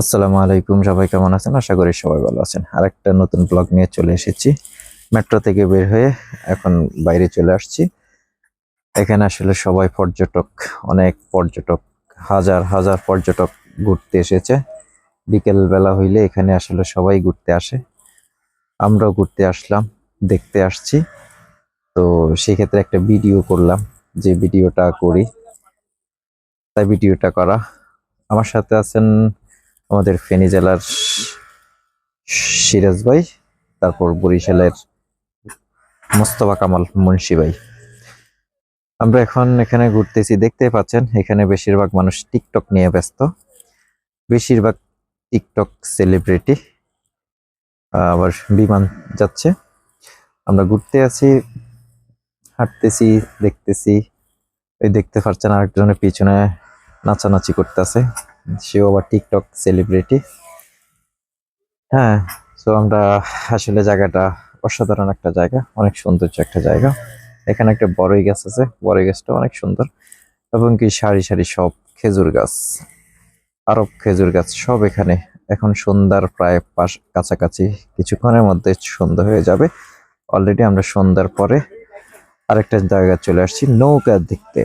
আসসালামু আলাইকুম, সবাই কেমন আছেন? আশা করি সবাই ভালো আছেন। আর একটা নতুন ব্লগ নিয়ে চলে এসেছি। মেট্রো থেকে বের হয়ে এখন বাইরে চলে আসছি। এখানে আসলে সবাই পর্যটক, অনেক পর্যটক, হাজার হাজার পর্যটক ঘুরতে এসেছে। বিকেল বেলা হইলে এখানে আসলে সবাই ঘুরতে আসে। আমরাও ঘুরতে আসলাম, দেখতে আসছি। তো সেক্ষেত্রে একটা ভিডিও করলাম, যে ভিডিওটা করি। তাই ভিডিওটা করা। আমার সাথে আছেন আমাদের ফেনী জেলার সিরাজ ভাই, তারপর বরিশালের মোস্তফা কামাল মুন্সি ভাই। আমরা এখন এখানে ঘুরতেছি দেখতে পাচ্ছেন, এখানে বেশিরভাগ মানুষ টিকটক নিয়ে ব্যস্ত। বেশিরভাগ টিকটক সেলিব্রিটি আবার বিমান যাচ্ছে। আমরা ঘুরতে আছি, হাঁটতেছি, দেখতেছি। এই দেখতে পাচ্ছেন আরেকজনের পিছনে নাচানাচি করতেছে। সেও আবার টিকটক সেলিব্রিটি হ্যাঁ তো আমরা আসলে জায়গাটা অসাধারণ একটা জায়গা, অনেক সৌন্দর্য একটা জায়গা। এখানে একটা বড়ই গাছ আছে বড়ই গাছটা অনেক সুন্দর। এবং কি সারি সারি সব খেজুর গাছ, আরব খেজুর গাছ সব এখানে। এখন সন্ধ্যার প্রায় পাশ কাছাকাছি কিছুক্ষণের মধ্যে সন্ধ্যা হয়ে যাবে। অলরেডি আমরা সন্ধ্যার পরে আরেকটা জায়গা চলে আসছি, নৌকা দেখতে।